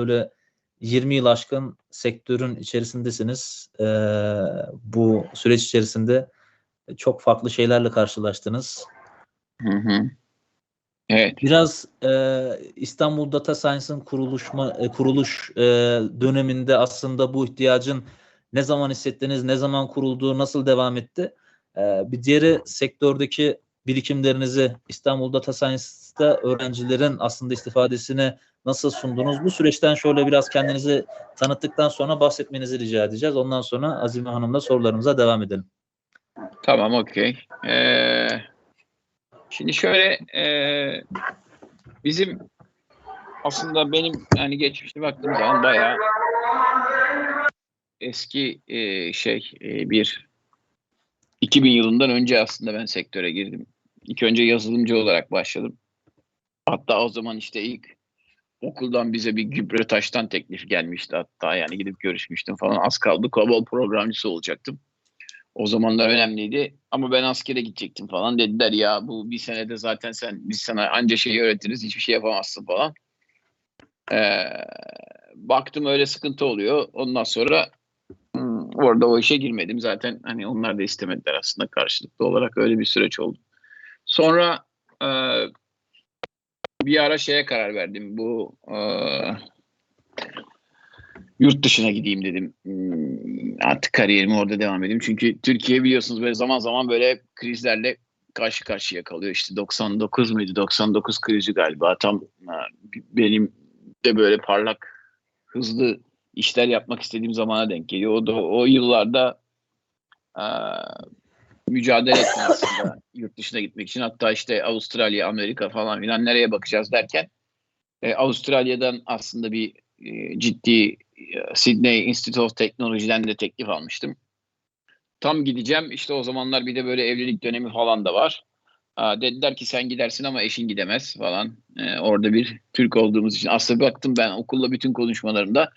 böyle 20 yıl aşkın sektörün içerisindesiniz. Ee, bu süreç içerisinde çok farklı şeylerle karşılaştınız. Hı hı. Evet. Biraz e, İstanbul Data Science'ın kuruluşma e, kuruluş e, döneminde aslında bu ihtiyacın ne zaman hissettiniz, ne zaman kuruldu, nasıl devam etti? E, bir diğeri sektördeki birikimlerinizi İstanbul Data Science'da öğrencilerin aslında istifadesini nasıl sundunuz? Bu süreçten şöyle biraz kendinizi tanıttıktan sonra bahsetmenizi rica edeceğiz. Ondan sonra Azime Hanım'la sorularımıza devam edelim. Tamam, okey. Ee, şimdi şöyle e, bizim aslında benim yani geçmişte baktığım zaman bayağı eski e, şey e, bir 2000 yılından önce aslında ben sektöre girdim. İlk önce yazılımcı olarak başladım. Hatta o zaman işte ilk okuldan bize bir gübre taştan teklif gelmişti hatta yani gidip görüşmüştüm falan az kaldı COBOL programcısı olacaktım. O zamanlar önemliydi ama ben askere gidecektim falan dediler ya bu bir senede zaten sen biz sana anca şeyi öğretiriz hiçbir şey yapamazsın falan. Ee, baktım öyle sıkıntı oluyor ondan sonra hmm, orada o işe girmedim zaten hani onlar da istemediler aslında karşılıklı olarak öyle bir süreç oldu. Sonra e, bir ara şeye karar verdim. Bu e, yurt dışına gideyim dedim. Hmm, artık kariyerimi orada devam edeyim. Çünkü Türkiye biliyorsunuz böyle zaman zaman böyle krizlerle karşı karşıya kalıyor. İşte 99 muydu? 99 krizi galiba. Tam e, benim de böyle parlak, hızlı işler yapmak istediğim zamana denk geliyor. O da o yıllarda e, mücadele ettim aslında yurt dışına gitmek için. Hatta işte Avustralya, Amerika falan filan nereye bakacağız derken e, Avustralya'dan aslında bir e, ciddi e, Sydney Institute of Technology'den de teklif almıştım. Tam gideceğim işte o zamanlar bir de böyle evlilik dönemi falan da var. Aa, dediler ki sen gidersin ama eşin gidemez falan. Ee, orada bir Türk olduğumuz için. Aslında baktım ben okulla bütün konuşmalarımda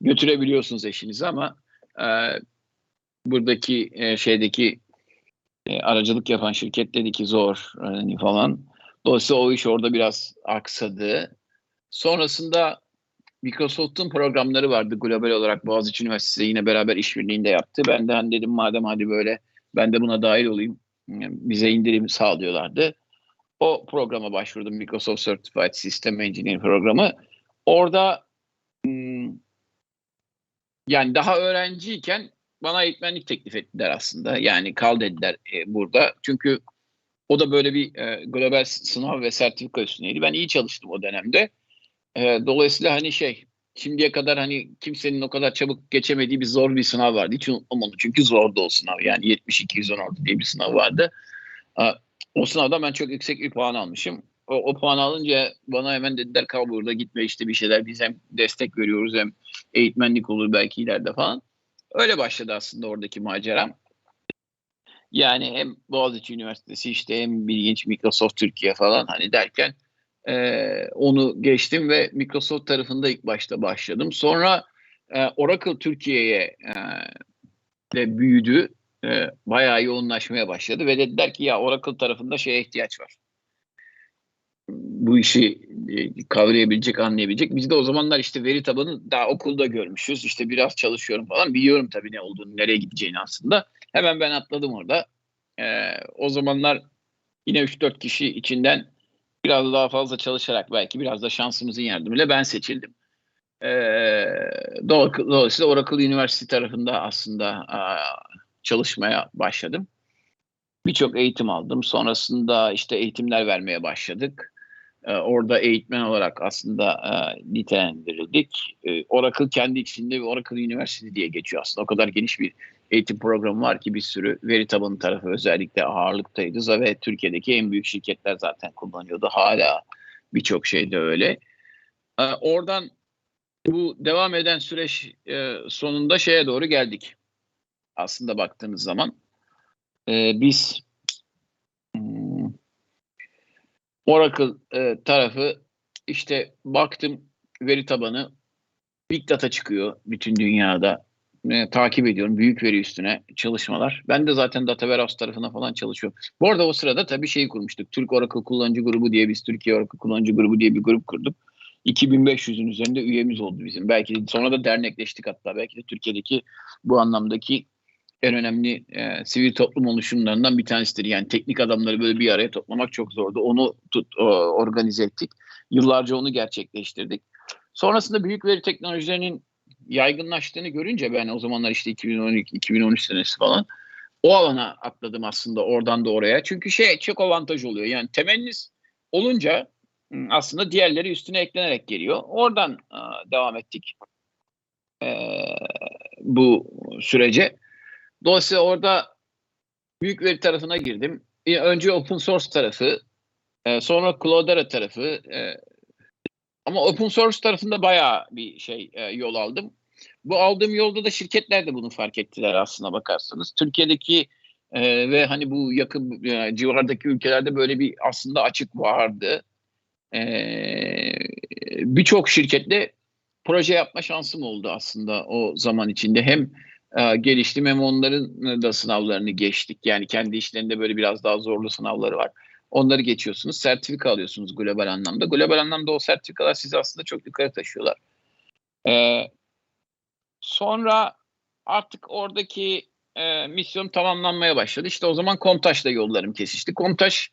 götürebiliyorsunuz eşinizi ama e, buradaki e, şeydeki e, aracılık yapan şirket dedi ki zor hani falan. Dolayısıyla o iş orada biraz aksadı. Sonrasında Microsoft'un programları vardı global olarak Boğaziçi Üniversitesi yine beraber işbirliğinde yaptı. Ben de hani dedim madem hadi böyle ben de buna dahil olayım. Bize indirim sağlıyorlardı. O programa başvurdum Microsoft Certified System Engineer programı. Orada yani daha öğrenciyken bana eğitmenlik teklif ettiler aslında. Yani kal dediler e, burada. Çünkü o da böyle bir e, global sınav ve sertifika üstüneydi. Ben iyi çalıştım o dönemde. E, dolayısıyla hani şey şimdiye kadar hani kimsenin o kadar çabuk geçemediği bir zor bir sınav vardı. Hiç unutmam onu. Çünkü zordu o sınav. Yani 72-116 diye bir sınav vardı. E, o sınavda ben çok yüksek bir puan almışım. O, o puan alınca bana hemen dediler kal burada gitme işte bir şeyler. Biz hem destek veriyoruz hem eğitmenlik olur belki ileride falan. Öyle başladı aslında oradaki maceram. Yani hem Boğaziçi Üniversitesi işte hem bilginç Microsoft Türkiye falan hani derken e, onu geçtim ve Microsoft tarafında ilk başta başladım. Sonra e, Oracle Türkiye'ye e, de büyüdü. E, bayağı yoğunlaşmaya başladı ve dediler ki ya Oracle tarafında şeye ihtiyaç var bu işi e, kavrayabilecek, anlayabilecek. Biz de o zamanlar işte veri tabanı daha okulda görmüşüz. İşte biraz çalışıyorum falan. Biliyorum tabii ne olduğunu, nereye gideceğini aslında. Hemen ben atladım orada. Ee, o zamanlar yine 3-4 kişi içinden biraz daha fazla çalışarak belki biraz da şansımızın yardımıyla ben seçildim. Ee, dolayısıyla Oracle Üniversitesi tarafında aslında çalışmaya başladım. Birçok eğitim aldım. Sonrasında işte eğitimler vermeye başladık. Ee, orada eğitmen olarak aslında e, nitelendirildik. E, Oracle kendi içinde bir Oracle University diye geçiyor aslında. O kadar geniş bir eğitim programı var ki bir sürü veri tabanı tarafı özellikle ağırlıktaydı ve Türkiye'deki en büyük şirketler zaten kullanıyordu. Hala birçok şeyde öyle. E, oradan bu devam eden süreç e, sonunda şeye doğru geldik. Aslında baktığınız zaman e, biz Oracle e, tarafı işte baktım veri tabanı Big Data çıkıyor bütün dünyada. E, takip ediyorum. Büyük veri üstüne çalışmalar. Ben de zaten Data Warehouse tarafına falan çalışıyorum. Bu arada o sırada tabii şeyi kurmuştuk. Türk Oracle Kullanıcı Grubu diye biz Türkiye Oracle Kullanıcı Grubu diye bir grup kurduk. 2500'ün üzerinde üyemiz oldu bizim. Belki de sonra da dernekleştik hatta. Belki de Türkiye'deki bu anlamdaki en önemli e, sivil toplum oluşumlarından bir tanesidir. Yani teknik adamları böyle bir araya toplamak çok zordu. Onu tut, o, organize ettik. Yıllarca onu gerçekleştirdik. Sonrasında büyük veri teknolojilerinin yaygınlaştığını görünce ben o zamanlar işte 2012-2013 senesi falan o alana atladım aslında oradan da oraya. Çünkü şey çok avantaj oluyor. Yani temenniniz olunca aslında diğerleri üstüne eklenerek geliyor. Oradan devam ettik bu sürece. Dolayısıyla orada büyük veri tarafına girdim. Önce open source tarafı, sonra Cloudera tarafı. Ama open source tarafında bayağı bir şey yol aldım. Bu aldığım yolda da şirketler de bunu fark ettiler aslına bakarsanız. Türkiye'deki e, ve hani bu yakın e, civardaki ülkelerde böyle bir aslında açık vardı. E, Birçok şirketle proje yapma şansım oldu aslında o zaman içinde. Hem e, geliştim hem onların da sınavlarını geçtik. Yani kendi işlerinde böyle biraz daha zorlu sınavları var. Onları geçiyorsunuz, sertifika alıyorsunuz global anlamda. Global anlamda o sertifikalar sizi aslında çok yukarı taşıyorlar. Ee, Sonra artık oradaki e, misyon tamamlanmaya başladı. İşte o zaman Komtaş'la yollarım kesişti. Komtaş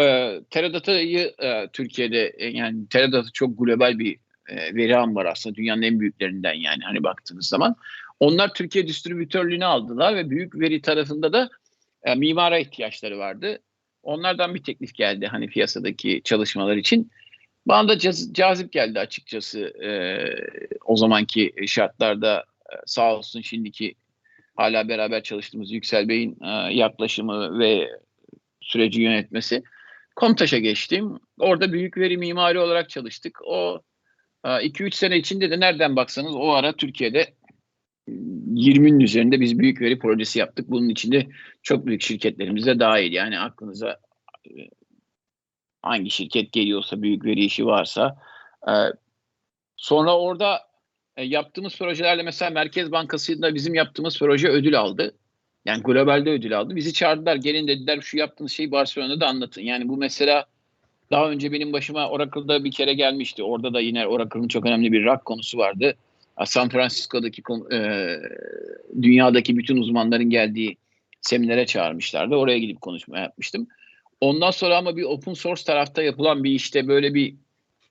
e, Teradata'yı e, Türkiye'de e, yani Teradata çok global bir e, veri var aslında. Dünyanın en büyüklerinden yani hani baktığınız zaman. Onlar Türkiye distribütörlüğünü aldılar ve büyük veri tarafında da e, mimara ihtiyaçları vardı. Onlardan bir teklif geldi hani piyasadaki çalışmalar için. Bana da caz, cazip geldi açıkçası e, o zamanki şartlarda e, sağ olsun şimdiki hala beraber çalıştığımız Yüksel Bey'in e, yaklaşımı ve süreci yönetmesi. Komtaş'a geçtim. Orada büyük veri mimari olarak çalıştık. O 2-3 e, sene içinde de nereden baksanız o ara Türkiye'de 20'nin üzerinde biz büyük veri projesi yaptık. Bunun içinde çok büyük şirketlerimiz de dahil. Yani aklınıza hangi şirket geliyorsa büyük veri işi varsa sonra orada e, yaptığımız projelerle mesela Merkez Bankası'nda bizim yaptığımız proje ödül aldı. Yani globalde ödül aldı. Bizi çağırdılar gelin dediler şu yaptığınız şeyi Barcelona'da anlatın. Yani bu mesela daha önce benim başıma Oracle'da bir kere gelmişti. Orada da yine Oracle'ın çok önemli bir rak konusu vardı. San Francisco'daki e, dünyadaki bütün uzmanların geldiği seminere çağırmışlardı. Oraya gidip konuşma yapmıştım. Ondan sonra ama bir open source tarafta yapılan bir işte böyle bir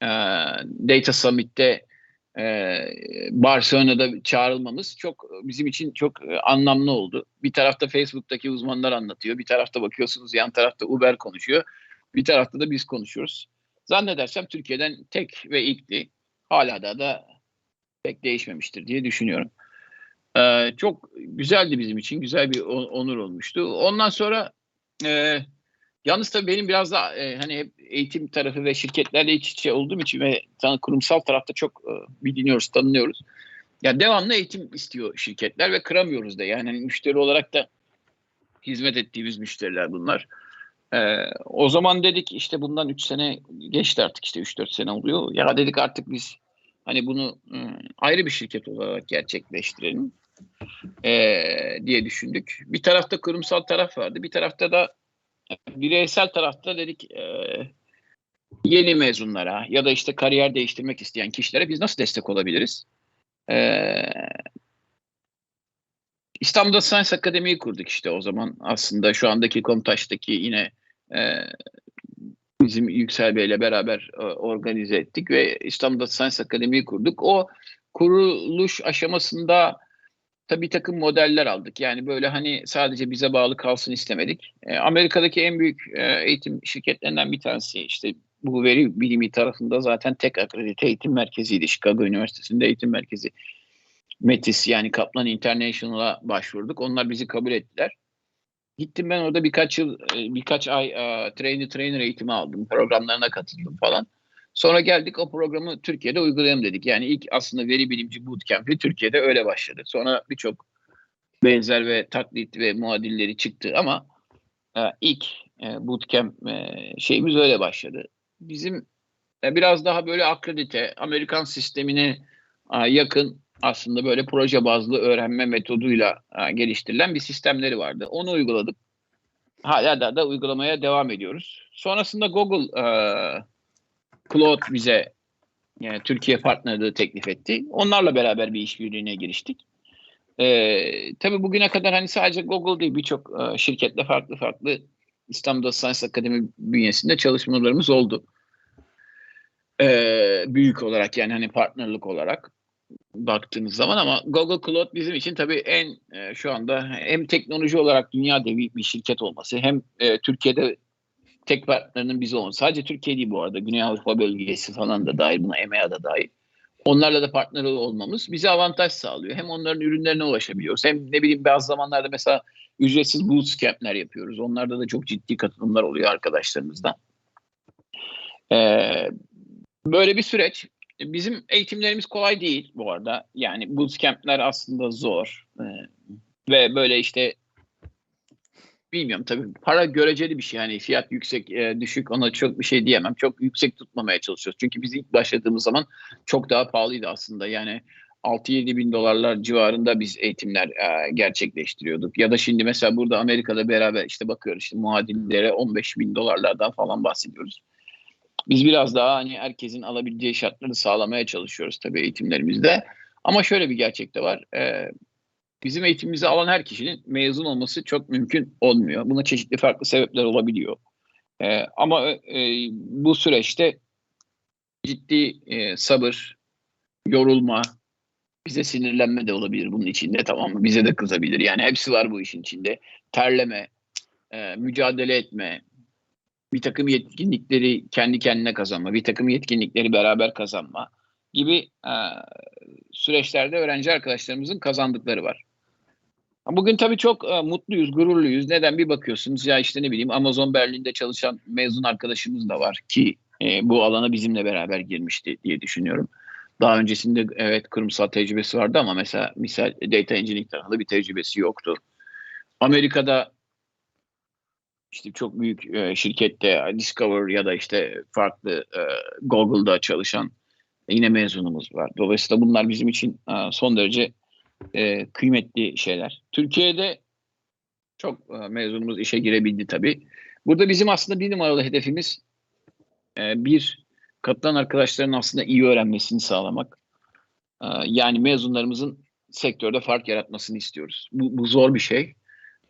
e, Data Summit'te e, Barcelona'da çağrılmamız çok bizim için çok e, anlamlı oldu. Bir tarafta Facebook'taki uzmanlar anlatıyor, bir tarafta bakıyorsunuz yan tarafta Uber konuşuyor, bir tarafta da biz konuşuyoruz. Zannedersem Türkiye'den tek ve ilkti. Hala da da pek değişmemiştir diye düşünüyorum. Ee, çok güzeldi bizim için, güzel bir onur olmuştu. Ondan sonra e, Yalnız tabii benim biraz da e, hani hep eğitim tarafı ve şirketlerle iç içe olduğum için ve kurumsal tarafta çok e, biliniyoruz, tanınıyoruz. Yani devamlı eğitim istiyor şirketler ve kıramıyoruz da. Yani hani müşteri olarak da hizmet ettiğimiz müşteriler bunlar. Ee, o zaman dedik işte bundan 3 sene geçti artık işte 3-4 sene oluyor. Ya dedik artık biz hani bunu ıı, ayrı bir şirket olarak gerçekleştirelim ee, diye düşündük. Bir tarafta kurumsal taraf vardı. Bir tarafta da bireysel tarafta dedik e, yeni mezunlara ya da işte kariyer değiştirmek isteyen kişilere biz nasıl destek olabiliriz? E, İstanbul'da Science Akademi'yi kurduk işte o zaman. Aslında şu andaki Komtaş'taki yine e, bizim Yüksel Bey'le beraber e, organize ettik ve İstanbul'da Science Akademi'yi kurduk. O kuruluş aşamasında tabii takım modeller aldık. Yani böyle hani sadece bize bağlı kalsın istemedik. E, Amerika'daki en büyük e, eğitim şirketlerinden bir tanesi işte bu veri bilimi tarafında zaten tek akredite eğitim merkeziydi. Chicago Üniversitesi'nde eğitim merkezi. Metis yani Kaplan International'a başvurduk. Onlar bizi kabul ettiler. Gittim ben orada birkaç yıl, e, birkaç ay uh, trainer trainer eğitimi aldım. Programlarına katıldım falan. Sonra geldik o programı Türkiye'de uygulayalım dedik. Yani ilk aslında veri bilimci bootcamp'i Türkiye'de öyle başladı. Sonra birçok benzer ve taklit ve muadilleri çıktı ama e, ilk e, bootcamp e, şeyimiz öyle başladı. Bizim e, biraz daha böyle akredite, Amerikan sistemine e, yakın aslında böyle proje bazlı öğrenme metoduyla e, geliştirilen bir sistemleri vardı. Onu uyguladık. Hala da, da uygulamaya devam ediyoruz. Sonrasında Google e, Claude bize Yani Türkiye partnerliği teklif etti. Onlarla beraber bir işbirliğine giriştik. Ee, tabii bugüne kadar hani sadece Google değil birçok e, şirketle farklı farklı İstanbul Science Akademi bünyesinde çalışmalarımız oldu. Ee, büyük olarak yani hani partnerlik olarak baktığınız zaman ama Google Cloud bizim için tabii en e, şu anda hem teknoloji olarak dünya devi bir şirket olması hem e, Türkiye'de tek partnerinin biz olması. Sadece Türkiye değil bu arada. Güney Avrupa bölgesi falan da dahil buna EMEA da dahil. Onlarla da partner olmamız bize avantaj sağlıyor. Hem onların ürünlerine ulaşabiliyoruz. Hem ne bileyim bazı zamanlarda mesela ücretsiz bootcamp'ler yapıyoruz. Onlarda da çok ciddi katılımlar oluyor arkadaşlarımızdan. Ee, böyle bir süreç. Bizim eğitimlerimiz kolay değil bu arada. Yani bootcamp'ler aslında zor. Ee, ve böyle işte bilmiyorum tabii para göreceli bir şey. Yani fiyat yüksek, e, düşük ona çok bir şey diyemem. Çok yüksek tutmamaya çalışıyoruz. Çünkü biz ilk başladığımız zaman çok daha pahalıydı aslında. Yani 6-7 bin dolarlar civarında biz eğitimler e, gerçekleştiriyorduk. Ya da şimdi mesela burada Amerika'da beraber işte bakıyoruz işte muadillere 15 bin dolarlardan falan bahsediyoruz. Biz biraz daha hani herkesin alabileceği şartları sağlamaya çalışıyoruz tabii eğitimlerimizde. Ama şöyle bir gerçek de var. E, bizim eğitimimizi alan her kişinin mezun olması çok mümkün olmuyor. Buna çeşitli farklı sebepler olabiliyor. E, ama e, bu süreçte ciddi e, sabır, yorulma, bize sinirlenme de olabilir bunun içinde tamam mı? Bize de kızabilir. Yani hepsi var bu işin içinde. Terleme, e, mücadele etme, bir takım yetkinlikleri kendi kendine kazanma, bir takım yetkinlikleri beraber kazanma gibi e, süreçlerde öğrenci arkadaşlarımızın kazandıkları var. Bugün tabii çok e, mutluyuz, gururluyuz. Neden bir bakıyorsunuz ya işte ne bileyim Amazon Berlin'de çalışan mezun arkadaşımız da var ki e, bu alana bizimle beraber girmişti diye düşünüyorum. Daha öncesinde evet kurumsal tecrübesi vardı ama mesela misal data engineering tarafında bir tecrübesi yoktu. Amerika'da işte çok büyük e, şirkette Discover ya da işte farklı e, Google'da çalışan yine mezunumuz var. Dolayısıyla bunlar bizim için e, son derece e, kıymetli şeyler. Türkiye'de çok e, mezunumuz işe girebildi tabii. Burada bizim aslında bir numaralı hedefimiz e, bir katılan arkadaşların aslında iyi öğrenmesini sağlamak. E, yani mezunlarımızın sektörde fark yaratmasını istiyoruz. Bu, bu zor bir şey.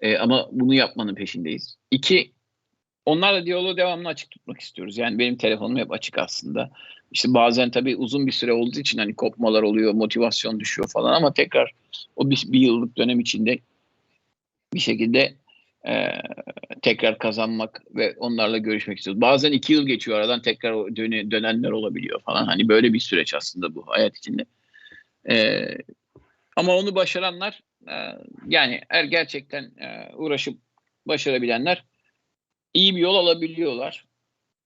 E, ama bunu yapmanın peşindeyiz. İki, onlarla diyaloğu devamlı açık tutmak istiyoruz. Yani benim telefonum hep açık aslında. İşte bazen tabii uzun bir süre olduğu için hani kopmalar oluyor, motivasyon düşüyor falan ama tekrar o bir, bir yıllık dönem içinde bir şekilde e, tekrar kazanmak ve onlarla görüşmek istiyoruz. Bazen iki yıl geçiyor aradan tekrar döne, dönenler olabiliyor falan. Hani böyle bir süreç aslında bu hayat içinde. E, ama onu başaranlar e, yani eğer gerçekten e, uğraşıp başarabilenler iyi bir yol alabiliyorlar.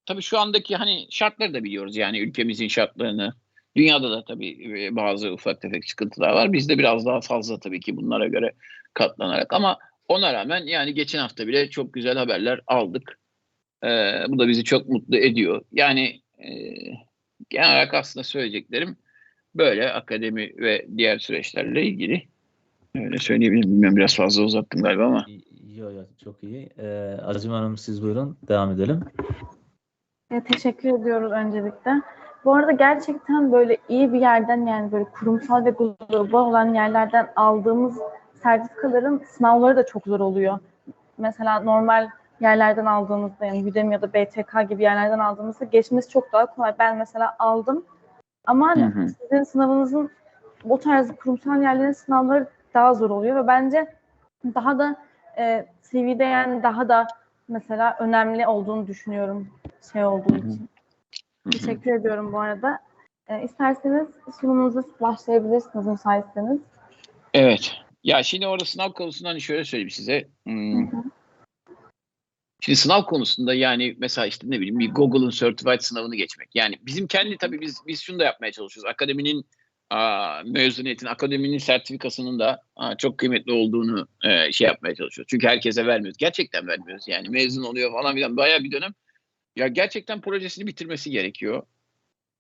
Tabii şu andaki hani şartları da biliyoruz yani ülkemizin şartlarını. Dünyada da tabii bazı ufak tefek sıkıntılar var. Bizde biraz daha fazla tabii ki bunlara göre katlanarak ama ona rağmen yani geçen hafta bile çok güzel haberler aldık. Ee, bu da bizi çok mutlu ediyor. Yani e, genel olarak aslında söyleyeceklerim böyle akademi ve diğer süreçlerle ilgili. Öyle söyleyebilirim. Bilmiyorum biraz fazla uzattım galiba ama. Yok yok çok iyi. Ee, Azim Hanım siz buyurun. Devam edelim. E, teşekkür ediyoruz öncelikle. Bu arada gerçekten böyle iyi bir yerden yani böyle kurumsal ve global olan yerlerden aldığımız sertifikaların sınavları da çok zor oluyor. Mesela normal yerlerden aldığımızda yani Udemy ya da BTK gibi yerlerden aldığımızda geçmesi çok daha kolay. Ben mesela aldım ama hani Hı hı. sizin sınavınızın bu tarz kurumsal yerlerin sınavları daha zor oluyor ve bence daha da e, CV'de yani daha da mesela önemli olduğunu düşünüyorum şey olduğu için. Teşekkür ediyorum bu arada. E, isterseniz sunumunuza başlayabilirsiniz müsaitseniz. Evet. Ya şimdi orada sınav konusunda hani şöyle söyleyeyim size. Hmm, Hı hı. Şimdi sınav konusunda yani mesela işte ne bileyim bir Google'ın Certified sınavını geçmek. Yani bizim kendi tabii biz biz şunu da yapmaya çalışıyoruz. Akademinin aa, mezuniyetin, akademinin sertifikasının da aa, çok kıymetli olduğunu e, şey yapmaya çalışıyoruz. Çünkü herkese vermiyoruz. Gerçekten vermiyoruz. Yani mezun oluyor falan filan. Bayağı bir dönem. Ya gerçekten projesini bitirmesi gerekiyor.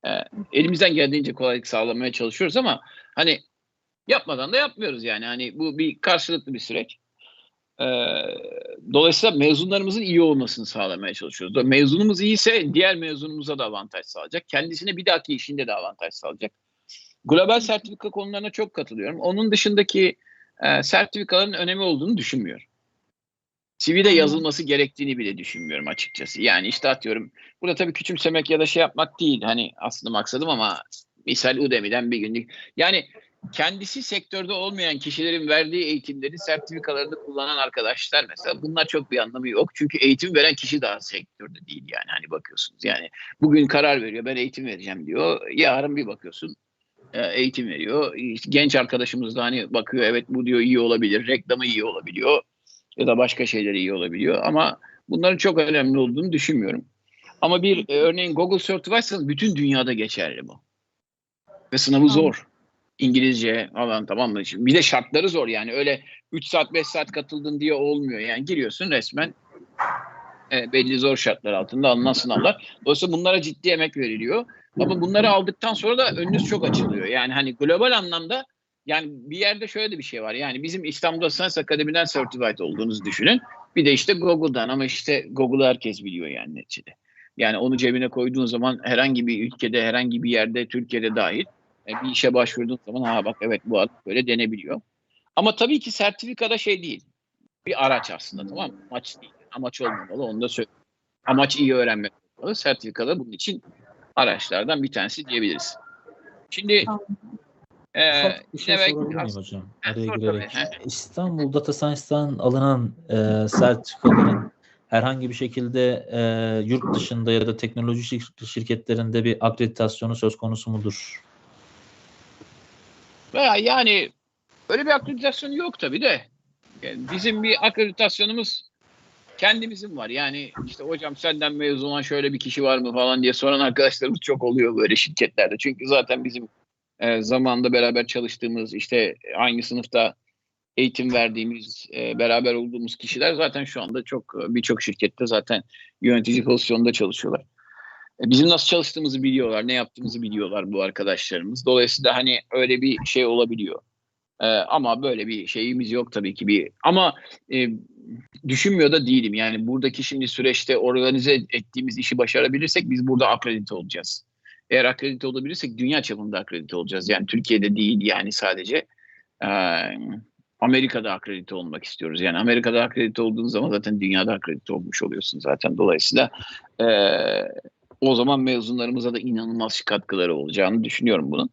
E, elimizden geldiğince kolaylık sağlamaya çalışıyoruz ama hani yapmadan da yapmıyoruz yani. Hani bu bir karşılıklı bir süreç. E, dolayısıyla mezunlarımızın iyi olmasını sağlamaya çalışıyoruz. Mezunumuz iyiyse diğer mezunumuza da avantaj sağlayacak. Kendisine bir dahaki işinde de avantaj sağlayacak. Global sertifika konularına çok katılıyorum. Onun dışındaki e, sertifikaların önemi olduğunu düşünmüyorum. CV'de yazılması gerektiğini bile düşünmüyorum açıkçası. Yani işte atıyorum burada tabii küçümsemek ya da şey yapmak değil hani aslında maksadım ama misal Udemy'den bir günlük yani kendisi sektörde olmayan kişilerin verdiği eğitimlerin sertifikalarını kullanan arkadaşlar mesela bunlar çok bir anlamı yok. Çünkü eğitim veren kişi daha sektörde değil yani hani bakıyorsunuz yani bugün karar veriyor ben eğitim vereceğim diyor. Yarın bir bakıyorsun eğitim veriyor. Genç arkadaşımız da hani bakıyor evet bu diyor iyi olabilir, reklamı iyi olabiliyor ya da başka şeyleri iyi olabiliyor ama bunların çok önemli olduğunu düşünmüyorum. Ama bir e, örneğin Google Certified'sanız bütün dünyada geçerli bu. Ve sınavı zor. İngilizce falan tamam mı? Bir de şartları zor yani öyle 3 saat 5 saat katıldın diye olmuyor. Yani giriyorsun resmen e, belli zor şartlar altında alınan sınavlar. Dolayısıyla bunlara ciddi emek veriliyor. Ama bunları aldıktan sonra da önünüz çok açılıyor. Yani hani global anlamda yani bir yerde şöyle de bir şey var. Yani bizim İstanbul Science Akademi'den certified olduğunuzu düşünün. Bir de işte Google'dan ama işte Google'ı herkes biliyor yani neticede. Yani onu cebine koyduğun zaman herhangi bir ülkede, herhangi bir yerde, Türkiye'de dahil e, bir işe başvurduğun zaman ha bak evet bu adam böyle denebiliyor. Ama tabii ki sertifikada şey değil. Bir araç aslında tamam mı? Amaç değil. Amaç olmamalı onu da söyleyeyim. Amaç iyi öğrenmek olmalı. Sertifikada bunun için araçlardan bir tanesi diyebiliriz. Şimdi e, Ufak bir şey sorabilir miyim hocam? Araya girerek. İstanbul Data Science'dan alınan e, sertifikaların herhangi bir şekilde e, yurt dışında ya da teknoloji şir- şirketlerinde bir akreditasyonu söz konusu mudur? Veya yani öyle bir akreditasyon yok tabii de. Yani bizim bir akreditasyonumuz kendimizin var. Yani işte hocam senden mezun olan şöyle bir kişi var mı falan diye soran arkadaşlarımız çok oluyor böyle şirketlerde. Çünkü zaten bizim e, zamanında beraber çalıştığımız işte aynı sınıfta eğitim verdiğimiz, e, beraber olduğumuz kişiler zaten şu anda çok birçok şirkette zaten yönetici pozisyonda çalışıyorlar. E, Bizim nasıl çalıştığımızı biliyorlar, ne yaptığımızı biliyorlar bu arkadaşlarımız. Dolayısıyla hani öyle bir şey olabiliyor. E, ama böyle bir şeyimiz yok tabii ki bir. Ama e, düşünmüyor da değilim. Yani buradaki şimdi süreçte organize ettiğimiz işi başarabilirsek biz burada akredite olacağız. Eğer akredite olabilirsek dünya çapında akredite olacağız. Yani Türkiye'de değil yani sadece. E, Amerika'da akredite olmak istiyoruz. Yani Amerika'da akredite olduğunuz zaman zaten dünyada akredite olmuş oluyorsun zaten. Dolayısıyla e, o zaman mezunlarımıza da inanılmaz katkıları olacağını düşünüyorum bunun.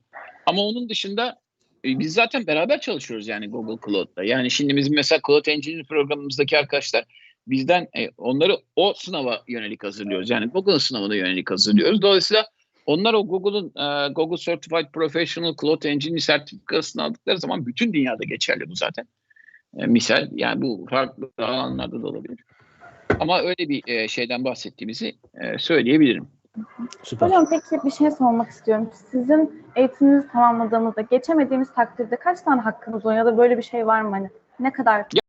Ama onun dışında biz zaten beraber çalışıyoruz yani Google Cloud'da. Yani şimdi bizim mesela Cloud Engineer programımızdaki arkadaşlar bizden e, onları o sınava yönelik hazırlıyoruz. Yani Google sınavına yönelik hazırlıyoruz. Dolayısıyla onlar o Google'un e, Google Certified Professional Cloud Engineer sertifikasını aldıkları zaman bütün dünyada geçerli bu zaten. E, misal yani bu farklı alanlarda da olabilir. Ama öyle bir e, şeyden bahsettiğimizi e, söyleyebilirim. Süper. Hocam peki bir şey sormak istiyorum. Sizin eğitiminizi tamamladığınızda geçemediğimiz takdirde kaç tane hakkınız oluyor ya da böyle bir şey var mı hani? Ne kadar